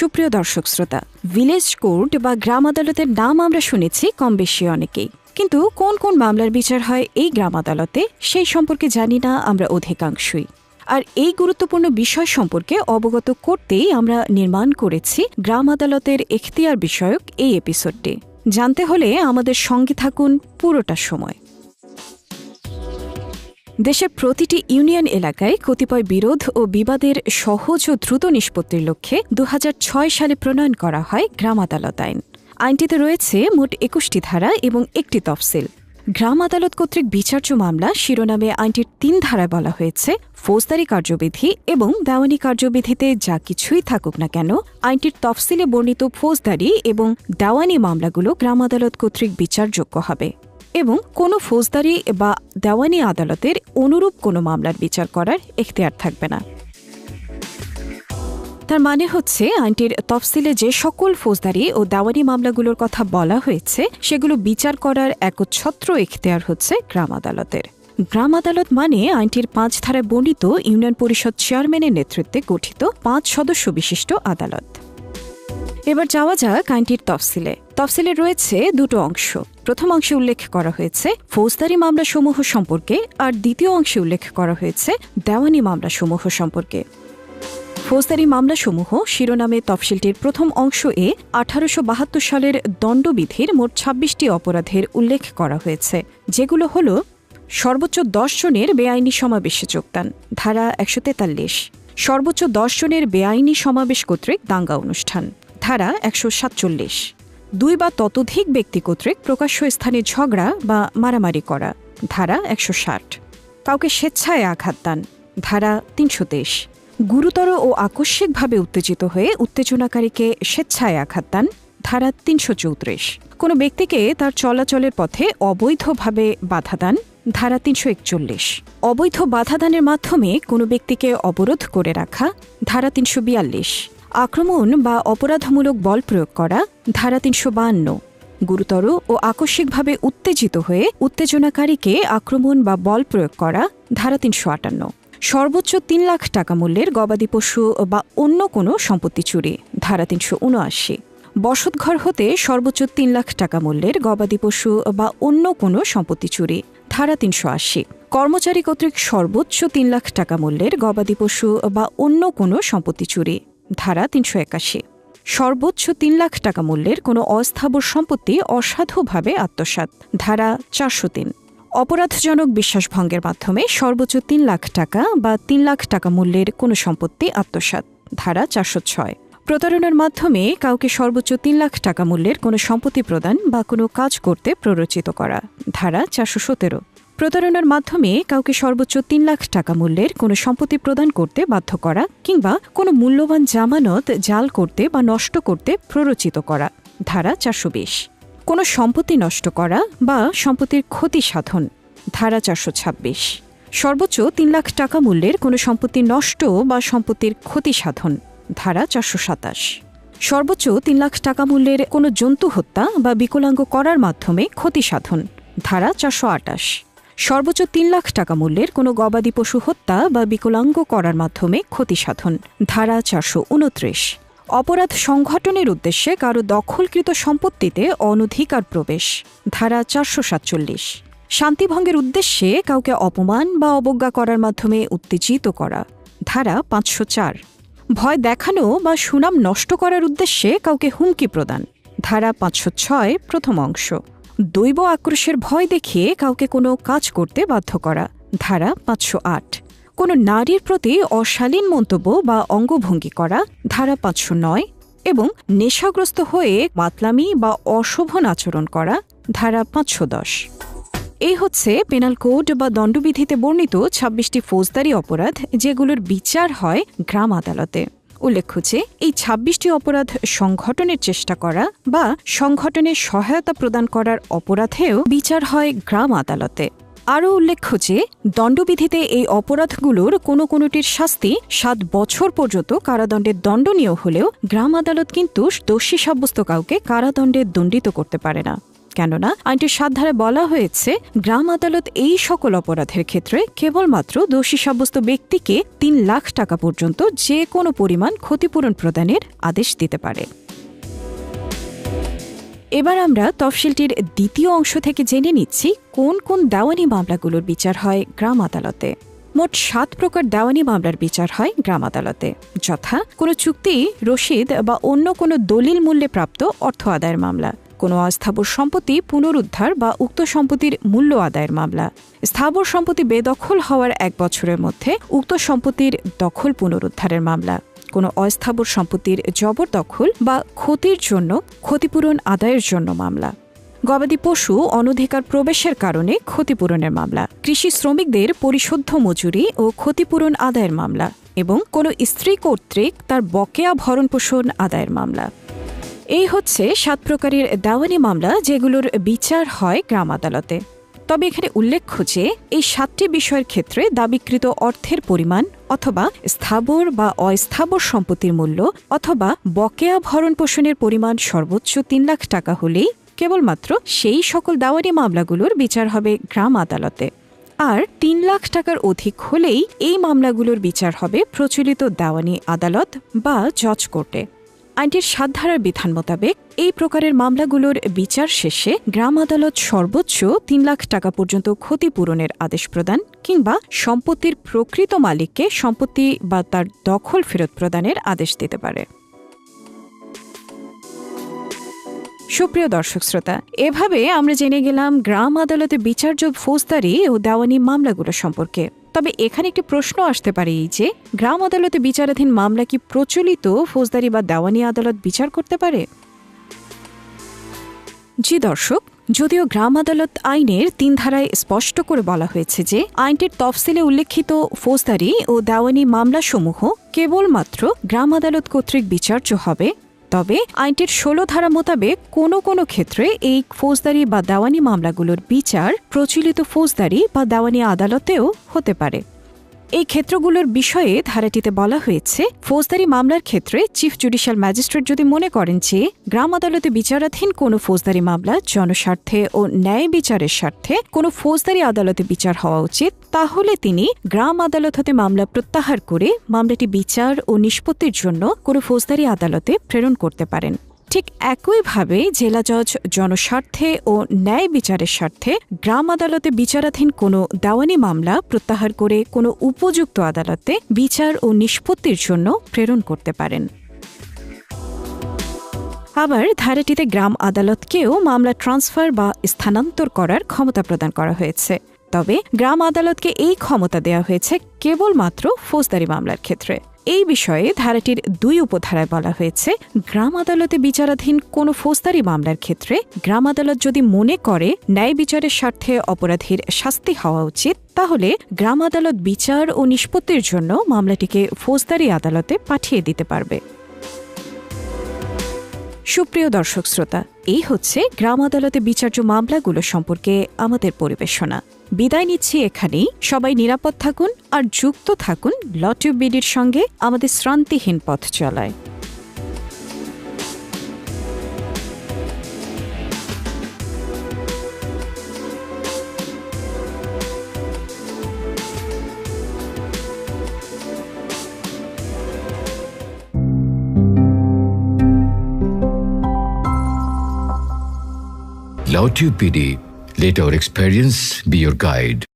সুপ্রিয় দর্শক শ্রোতা, ভিলেজ কোর্ট বা গ্রাম আদালতের নাম আমরা শুনেছি কম বেশি অনেকেই। কিন্তু কোন কোন মামলার বিচার হয় এই গ্রাম আদালতে, সেই সম্পর্কে জানি না, আমরা অধিকাংশই। আর এই গুরুত্বপূর্ণ বিষয় সম্পর্কে অবগত করতেই আমরা নির্মাণ করেছি গ্রাম আদালতের এখতিয়ার বিষয়ক এই এপিসোডটি। জানতে হলে আমাদের সঙ্গে থাকুন পুরোটা সময়। দেশের প্রতিটি ইউনিয়ন এলাকায় কতিপয় বিরোধ ও বিবাদের সহজ ও দ্রুত নিষ্পত্তির লক্ষ্যে দু হাজার ছয় সালে প্রণয়ন করা হয় গ্রাম আদালত আইন। আইনটিতে রয়েছে মোট একুশটি ধারা এবং একটি তফসিল। গ্রাম আদালত কর্তৃক বিচার্য মামলা শিরোনামে আইনটির তিন ধারায় বলা হয়েছে, ফৌজদারি কার্যবিধি এবং দেওয়ানি কার্যবিধিতে যা কিছুই থাকুক না কেন, আইনটির তফসিলে বর্ণিত ফৌজদারি এবং দেওয়ানি মামলাগুলো গ্রাম আদালত কর্তৃক বিচারযোগ্য হবে। এবং কোনো ফৌজদারি বা দেওয়ানি আদালতের অনুরূপ কোনো মামলার বিচার করার এখতিয়ার থাকবে না। তার মানে হচ্ছে, আইনটির তফসিলে যে সকল ফৌজদারি ও দেওয়ানি মামলাগুলোর কথা বলা হয়েছে, সেগুলো বিচার করার একচ্ছত্র এখতিয়ার হচ্ছে গ্রাম আদালতের। গ্রাম আদালত মানে আইনটির পাঁচ ধারায় বর্ণিত ইউনিয়ন পরিষদ চেয়ারম্যানের নেতৃত্বে গঠিত পাঁচ সদস্য বিশিষ্ট আদালত। এবার যাওয়া যাক আইনটির তফসিলে। তফসিলে রয়েছে দুটো অংশ। প্রথম অংশে উল্লেখ করা হয়েছে ফৌজদারি মামলাসমূহ সম্পর্কে আর দ্বিতীয় অংশে উল্লেখ করা হয়েছে দেওয়ানি মামলাসমূহ সম্পর্কে। ফৌজদারি মামলাসমূহ শিরোনামে তফসিলটির প্রথম অংশ এ আঠারোশো বাহাত্তর সালের দণ্ডবিধির মোট ছাব্বিশটি অপরাধের উল্লেখ করা হয়েছে, যেগুলো হল সর্বোচ্চ দশ জনের বেআইনি সমাবেশে যোগদান, ধারা একশো তেতাল্লিশ। সর্বোচ্চ দশ জনের বেআইনি সমাবেশ কর্তৃক দাঙ্গা অনুষ্ঠান। ধারা একশো সাতচল্লিশ। দুই বা ততোধিক ব্যক্তি কর্তৃক প্রকাশ্য স্থানে ঝগড়া বা মারামারি করা। ধারা একশো ষাট। কাউকে স্বেচ্ছায় আঘাত দান। ধারা তিনশো তেইশ। গুরুতর ও আকস্মিকভাবে উত্তেজিত হয়ে উত্তেজনাকারীকে স্বেচ্ছায় আঘাত দান। ধারা তিনশো চৌত্রিশ। কোনো ব্যক্তিকে তার চলাচলের পথে অবৈধভাবে বাধা দান। ধারা তিনশো একচল্লিশ। অবৈধ বাধাদানের মাধ্যমে কোনো ব্যক্তিকে অবরোধ করে রাখা, ধারা তিনশো বিয়াল্লিশ। আক্রমণ বা অপরাধমূলক বল প্রয়োগ করা, ধারা তিনশো বাহান্ন। গুরুতর ও আকস্মিকভাবে উত্তেজিত হয়ে উত্তেজনাকারীকে আক্রমণ বা বল প্রয়োগ করা, ধারা তিনশো আটান্ন। সর্বোচ্চ তিন লাখ টাকা মূল্যের গবাদি পশু বা অন্য কোনো সম্পত্তি চুরি, ধারা তিনশো উনআশি। বসতঘর হতে সর্বোচ্চ তিন লাখ টাকা মূল্যের গবাদি পশু বা অন্য কোনো সম্পত্তি চুরি ধারা তিনশো আশি। কর্মচারী কর্তৃক সর্বোচ্চ তিন লাখ টাকা মূল্যের গবাদি পশু বা অন্য কোনো সম্পত্তি চুরি। ধারা তিনশো একাশি। সর্বোচ্চ তিন লাখ টাকা মূল্যের কোনো অস্থাবর সম্পত্তি অসাধুভাবে আত্মসাত ধারা চারশো তিন। অপরাধজনক বিশ্বাসভঙ্গের মাধ্যমে সর্বোচ্চ তিন লাখ টাকা বা তিন লাখ টাকা মূল্যের কোনো সম্পত্তি আত্মসাত ধারা চারশো ছয়। প্রতারণার মাধ্যমে কাউকে সর্বোচ্চ তিন লাখ টাকা মূল্যের কোনো সম্পত্তি প্রদান বা কোনো কাজ করতে প্ররোচিত করা। ধারা চারশো সতেরো। প্রতারণার মাধ্যমে কাউকে সর্বোচ্চ তিন লাখ টাকা মূল্যের কোনো সম্পত্তি প্রদান করতে বাধ্য করা কিংবা কোনো মূল্যবান জামানত জাল করতে বা নষ্ট করতে প্ররোচিত করা। ধারা চারশো বিশ। কোনো সম্পত্তি নষ্ট করা বা সম্পত্তির ক্ষতি সাধন। ধারা চারশো ছাব্বিশ। সর্বোচ্চ তিন লাখ টাকা মূল্যের কোনো সম্পত্তি নষ্ট বা সম্পত্তির ক্ষতি সাধন। ধারা চারশো সাতাশ। সর্বোচ্চ তিন লাখ টাকা মূল্যের কোনো জন্তু হত্যা বা বিকলাঙ্গ করার মাধ্যমে ক্ষতি সাধন, ধারা চারশো আটাশ। সর্বোচ্চ তিন লাখ টাকা মূল্যের কোনো গবাদি পশু হত্যা বা বিকলাঙ্গ করার মাধ্যমে ক্ষতি সাধন, ধারা চারশো উনত্রিশ। অপরাধ সংঘটনের উদ্দেশ্যে কারও দখলকৃত সম্পত্তিতে অনধিকার প্রবেশ, ধারা চারশো সাতচল্লিশ। শান্তিভঙ্গের উদ্দেশ্যে কাউকে অপমান বা অবজ্ঞা করার মাধ্যমে উত্তেজিত করা, ধারা পাঁচশো চার। ভয় দেখানো বা সুনাম নষ্ট করার উদ্দেশ্যে কাউকে হুমকি প্রদান। ধারা পাঁচশো ছয়, প্রথম অংশ। দৈব আক্রোশের ভয় দেখিয়ে কাউকে কোনো কাজ করতে বাধ্য করা। ধারা পাঁচশো আট। কোনো নারীর প্রতি অশালীন মন্তব্য বা অঙ্গভঙ্গি করা। ধারা পাঁচশো নয়। এবং নেশাগ্রস্ত হয়ে মাতলামি বা অশোভন আচরণ করা। ধারা পাঁচশো দশ। এই হচ্ছে পেনাল কোড বা দণ্ডবিধিতে বর্ণিত ছাব্বিশটি ফৌজদারি অপরাধ যেগুলোর বিচার হয় গ্রাম আদালতে। উল্লেখ্য যে, এই ছাব্বিশটি অপরাধ সংঘটনের চেষ্টা করা বা সংঘটনের সহায়তা প্রদান করার অপরাধেও বিচার হয় গ্রাম আদালতে। আরও উল্লেখ্য যে, দণ্ডবিধিতে এই অপরাধগুলোর কোনো কোনোটির শাস্তি সাত বছর পর্যন্ত কারাদণ্ডের দণ্ডনীয় হলেও গ্রাম আদালত কিন্তু দোষী সাব্যস্ত কাউকে কারাদণ্ডে দণ্ডিত করতে পারে না। কেননা আইনটির সাত ধারায় বলা হয়েছে, গ্রাম আদালত এই সকল অপরাধের ক্ষেত্রে কেবলমাত্র দোষী সাব্যস্ত ব্যক্তিকে তিন লাখ টাকা পর্যন্ত যে কোনো পরিমাণ ক্ষতিপূরণ প্রদানের আদেশ দিতে পারে। এবার আমরা তফসিলটির দ্বিতীয় অংশ থেকে জেনে নিচ্ছি, কোন কোন দেওয়ানি মামলাগুলোর বিচার হয় গ্রাম আদালতে। মোট সাত প্রকার দেওয়ানি মামলার বিচার হয় গ্রাম আদালতে। যথা কোনো চুক্তি, রসিদ বা অন্য কোনো দলিল মূল্যে প্রাপ্ত অর্থ আদায়ের মামলা। কোনো অস্থাবর সম্পত্তি পুনরুদ্ধার বা উক্ত সম্পত্তির মূল্য আদায়ের মামলা। স্থাবর সম্পত্তি বেদখল হওয়ার এক বছরের মধ্যে উক্ত সম্পত্তির দখল পুনরুদ্ধারের মামলা। কোনো অস্থাবর সম্পত্তির জবরদখল বা ক্ষতির জন্য, ক্ষতিপূরণ আদায়ের জন্য মামলা। গবাদি পশু অনধিকার প্রবেশের কারণে ক্ষতিপূরণের মামলা। কৃষি শ্রমিকদের পরিশুদ্ধ মজুরি ও ক্ষতিপূরণ আদায়ের মামলা এবং কোনো স্ত্রী কর্তৃক তার বকেয়া ভরণ পোষণ আদায়ের মামলা। এই হচ্ছে সাত প্রকারের দেওয়ানি মামলা যেগুলোর বিচার হয় গ্রাম আদালতে। তবে এখানে উল্লেখ্য যে, এই সাতটি বিষয়ের ক্ষেত্রে দাবিকৃত অর্থের পরিমাণ অথবা স্থাবর বা অস্থাবর সম্পত্তির মূল্য অথবা বকেয়া ভরণ পোষণের পরিমাণ সর্বোচ্চ তিন লাখ টাকা হলেই কেবলমাত্র সেই সকল দাওয়ানি মামলাগুলোর বিচার হবে গ্রাম আদালতে। আর তিন লাখ টাকার অধিক হলেই এই মামলাগুলোর বিচার হবে প্রচলিত দেওয়ানি আদালত বা জজ কোর্টে। আইনটির সাত ধারার বিধান মোতাবেক এই প্রকারের মামলাগুলোর বিচার শেষে গ্রাম আদালত সর্বোচ্চ তিন লাখ টাকা পর্যন্ত ক্ষতিপূরণের আদেশ প্রদান কিংবা সম্পত্তির প্রকৃত মালিককে সম্পত্তি বা তার দখল ফেরত প্রদানের আদেশ দিতে পারে। সুপ্রিয় দর্শক শ্রোতা, এভাবে আমরা জেনে গেলাম গ্রাম আদালতে বিচার্য ফৌজদারি ও দেওয়ানি মামলাগুলো সম্পর্কে। তবে এখানে একটি প্রশ্ন আসতে পারে এই যে, গ্রাম আদালতে বিচারাধীন মামলা কি প্রচলিত, ফৌজদারি বা দেওয়ানি আদালত বিচার করতে পারে? জি দর্শক, যদিও গ্রাম আদালত আইনের তিন ধারায় স্পষ্ট করে বলা হয়েছে যে, আইনটির তফসিলে উল্লেখিত ফৌজদারি ও দেওয়ানি মামলাসমূহ কেবলমাত্র গ্রাম আদালত কর্তৃক বিচার্য হবে তবে আইনটির ষোলো ধারা মোতাবেক কোনো কোনো ক্ষেত্রে এই ফৌজদারি বা দেওয়ানি মামলাগুলোর বিচার প্রচলিত ফৌজদারি বা দেওয়ানি আদালতেও হতে পারে। এই ক্ষেত্রগুলোর বিষয়ে ধারাটিতে বলা হয়েছে, ফৌজদারি মামলার ক্ষেত্রে চিফ জুডিশিয়াল ম্যাজিস্ট্রেট যদি মনে করেন যে গ্রাম আদালতে বিচারাধীন কোনো ফৌজদারি মামলা জনস্বার্থে ও ন্যায় বিচারের স্বার্থে কোনো ফৌজদারি আদালতে বিচার হওয়া উচিত, তাহলে তিনি গ্রাম আদালত হতে মামলা প্রত্যাহার করে মামলাটি বিচার ও নিষ্পত্তির জন্য কোনো ফৌজদারি আদালতে প্রেরণ করতে পারেন। ঠিক একইভাবে জেলা জজ জনস্বার্থে ও ন্যায় বিচারের স্বার্থে গ্রাম আদালতে বিচারাধীন কোনো দেওয়ানি মামলা প্রত্যাহার করে কোনো উপযুক্ত আদালতে বিচার ও নিষ্পত্তির জন্য প্রেরণ করতে পারেন। আবার ধারাটিতে গ্রাম আদালতকেও মামলা ট্রান্সফার বা স্থানান্তর করার ক্ষমতা প্রদান করা হয়েছে। তবে গ্রাম আদালতকে এই ক্ষমতা দেওয়া হয়েছে কেবলমাত্র ফৌজদারি মামলার ক্ষেত্রে। এই বিষয়ে ধারাটির দুই উপধারায় বলা হয়েছে, গ্রাম আদালতে বিচারাধীন কোনো ফৌজদারি মামলার ক্ষেত্রে গ্রাম আদালত যদি মনে করে ন্যায় বিচারের স্বার্থে অপরাধীর শাস্তি হওয়া উচিত, তাহলে গ্রাম আদালত বিচার ও নিষ্পত্তির জন্য মামলাটিকে ফৌজদারি আদালতে পাঠিয়ে দিতে পারবে। সুপ্রিয় দর্শক শ্রোতা, এই হচ্ছে গ্রাম আদালতে বিচার্য মামলাগুলো সম্পর্কে আমাদের পরিবেশনা। বিদায় নিচ্ছি এখানেই সবাই নিরাপদ থাকুন আর যুক্ত থাকুন লটিউব বিডির সঙ্গে আমাদের শ্রান্তিহীন পথ চলায় PD. Let our experience be your guide.